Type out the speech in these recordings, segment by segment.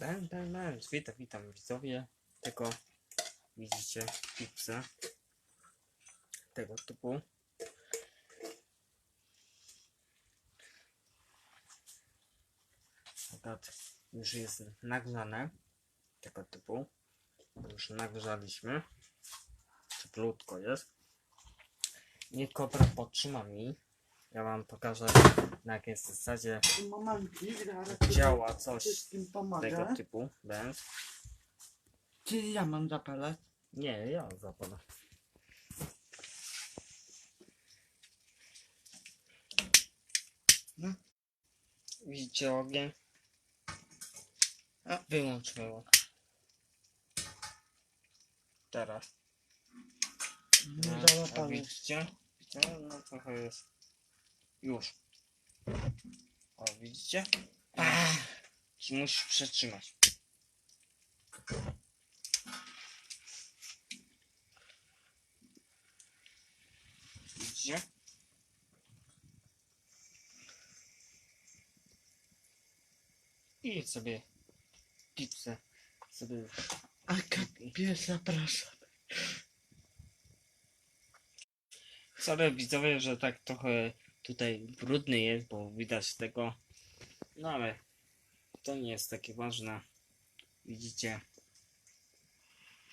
Ben, ben, ben. Witam, witam widzowie. Tego widzicie chipsy tego typu. Akurat już jest nagrzane tego typu. Już nagrzaliśmy. Cieplutko jest. Niech kobra podtrzyma mi. Ja wam pokażę na jakiej zasadzie Momencik, zaraz działa coś wszystkim tego typu. Będ. Czy ja mam zapalać? Nie, ja zapalam. No. Widzicie ogień? A, wyłącz, wyłącz. Teraz. Nie No, a załapałem. widzicie? No trochę jest. Już. O, widzicie? Ach, musisz przetrzymać. Widzicie? I sobie pipsę sobie A kapie, zapraszam. Sorry widzowie, że tak trochę tutaj brudny jest, bo widać tego. No ale to nie jest takie ważne. Widzicie?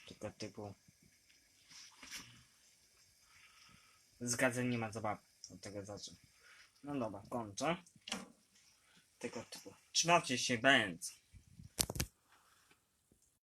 Tylko typu. Zgadzam, nie ma zabawy. Od tego zacznę. No dobra, kończę. Tego typu. Trzymajcie się, bęc.